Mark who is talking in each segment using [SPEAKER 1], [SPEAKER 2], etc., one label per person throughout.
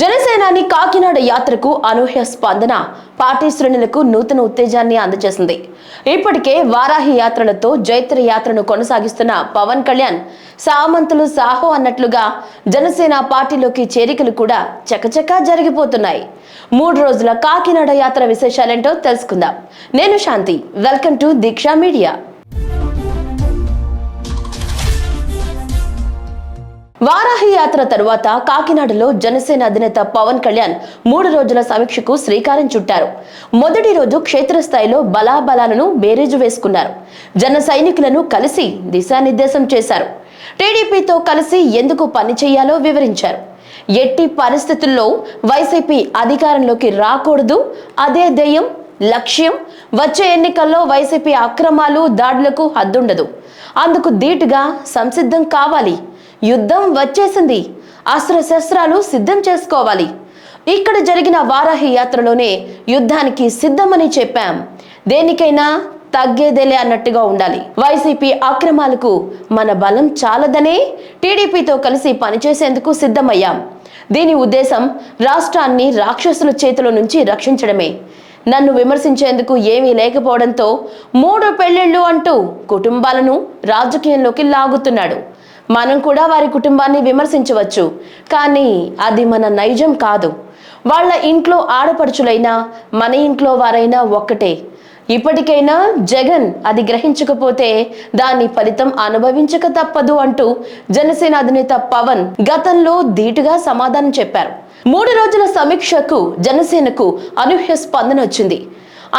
[SPEAKER 1] జనసేనాని కాకినాడ యాత్రకు అనూహ్య స్పందన. పార్టీ శ్రేణులకు నూతన ఉత్తేజాన్ని అందజేసింది. ఇప్పటికే వారాహి యాత్రలతో జైత్ర యాత్రను కొనసాగిస్తున్న పవన్ కళ్యాణ్ సామంతులు సాహో అన్నట్లుగా జనసేన పార్టీలోకి చేరికలు కూడా చకచకా జరిగిపోతున్నాయి. మూడు రోజుల కాకినాడ యాత్ర విశేషాలేంటో తెలుసుకుందాం. నేను Shanti welcome to Deeksha media. Varahi యాత్ర తరువాత కాకినాడలో జనసేన అధినేత పవన్ కళ్యాణ్ మూడు రోజుల సమీక్షకు శ్రీకారం చుట్టారు. మొదటి రోజు క్షేత్రస్థాయిలో బలాబలాలను బేరీజు వేసుకున్నారు. జన సైనికులను కలిసి దిశానిర్దేశం చేశారు. టీడీపీతో కలిసి ఎందుకు పని చేయాలో వివరించారు. ఎట్టి పరిస్థితుల్లో వైసీపీ అధికారంలోకి రాకూడదు. అదే ధ్యేయం లక్ష్యం. వచ్చే ఎన్నికల్లో వైసీపీ అక్రమాలు దాడులకు హద్దుండదు. అందుకు ధీటుగా సంసిద్ధం కావాలి. యుద్ధం వచ్చేసింది. అస్త్ర శస్త్రాలు సిద్ధం చేసుకోవాలి. ఇక్కడ జరిగిన వారాహి యాత్రలోనే యుద్ధానికి సిద్ధమని చెప్పాం. దేనికైనా తగ్గేదేలే అన్నట్టుగా ఉండాలి. వైసీపీ అక్రమాలకు మన బలం చాలదనే టీడీపీతో కలిసి పనిచేసేందుకు సిద్ధమయ్యాం. దీని ఉద్దేశం రాష్ట్రాన్ని రాక్షసుల చేతుల నుంచి రక్షించడమే. నన్ను విమర్శించేందుకు ఏమీ లేకపోవడంతో మూడు పెళ్ళిళ్ళు అంటూ కుటుంబాలను రాజకీయంలోకి లాగుతున్నాడు. మనం కూడా వారి కుటుంబాన్ని విమర్శించవచ్చు. కానీ అది మన నైజం కాదు. వాళ్ళ ఇంట్లో ఆడపడుచులైనా మన ఇంట్లో వారైనా ఒక్కటే. ఇప్పటికైనా జగన్ అది గ్రహించకపోతే దాని ఫలితం అనుభవించక తప్పదు అంటూ జనసేన అధినేత పవన్ గతంలో ధీటుగా సమాధానం చెప్పారు. మూడు రోజుల సమీక్షకు జనసేనకు అనూహ్య స్పందన వచ్చింది.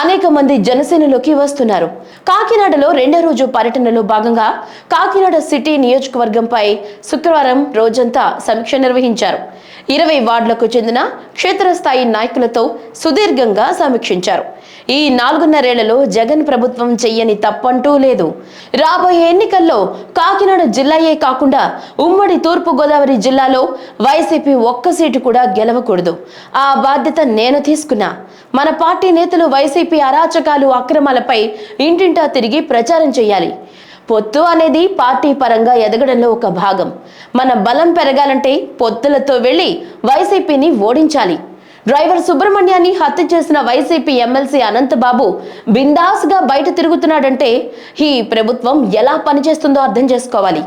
[SPEAKER 1] అనేక మంది జనసేనలోకి వస్తున్నారు. కాకినాడలో రెండో రోజు పర్యటనలో భాగంగా కాకినాడ సిటీ నియోజకవర్గంపై శుక్రవారం రోజంతా సమీక్ష నిర్వహించారు. ఇరవై వార్డులకు చెందిన క్షేత్రస్థాయి నాయకులతో సుదీర్ఘంగా సమీక్షించారు. ఈ నాలుగున్నరేళ్ళలో జగన్ ప్రభుత్వం చెయ్యని తప్పంటూ లేదు. రాబోయే ఎన్నికల్లో కాకినాడ జిల్లాయే కాకుండా ఉమ్మడి తూర్పు గోదావరి జిల్లాలో వైసీపీ ఒక్క సీటు కూడా గెలవకూడదు. ఆ బాధ్యత నేను తీసుకున్నా. మన పార్టీ నేతలు వైసీపీ అరాచకాలు అక్రమాలపై ఇంటింటా తిరిగి ప్రచారం చేయాలి. పొత్తు అనేది పార్టీ పరంగా ఎదగడంలో ఒక భాగం. మన బలం పెరగాలంటే పొత్తులతో వెళ్ళి వైసీపీని ఓడించాలి. డ్రైవర్ సుబ్రహ్మణ్యాన్ని హత్య చేసిన వైసీపీ ఎమ్మెల్సీ అనంతబాబు బిందాస్గా బయట తిరుగుతున్నాడంటే ఈ ప్రభుత్వం ఎలా పనిచేస్తుందో అర్థం చేసుకోవాలి.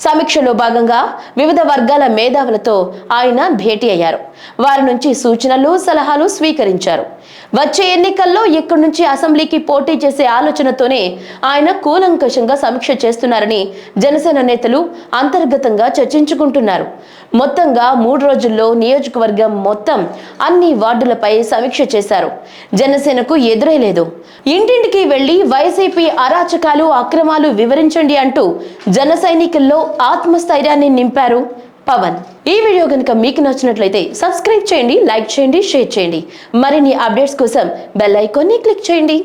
[SPEAKER 1] సమీక్షలో భాగంగా వివిధ వర్గాల మేధావులతో ఆయన భేటీ అయ్యారు. వారి నుంచి సూచనలు సలహాలు స్వీకరించారు. వచ్చే ఎన్నికల్లో ఇక్కడి నుంచి అసెంబ్లీకి పోటీ చేసే ఆలోచనతోనే ఆయన కూలంకషంగా సమీక్ష చేస్తున్నారని జనసేన నేతలు అంతర్గతంగా చర్చించుకుంటున్నారు. మొత్తంగా మూడు రోజుల్లో నియోజకవర్గం మొత్తం అన్ని వార్డులపై సమీక్ష చేశారు. జనసేనకు ఎదురైలేదు ఇంటింటికి వెళ్ళి వైసీపీ అరాచకాలు అక్రమాలు వివరించండి అంటూ జన సైనికుల్లో ఆత్మస్థైర్యాన్ని నింపారు పవన్. ఈ వీడియో కనుక మీకు నచ్చినట్లయితే సబ్స్క్రైబ్ చేయండి లైక్ చేయండి షేర్ చేయండి. మరిన్ని అప్డేట్స్ కోసం బెల్ ఐకాన్ని క్లిక్ చేయండి.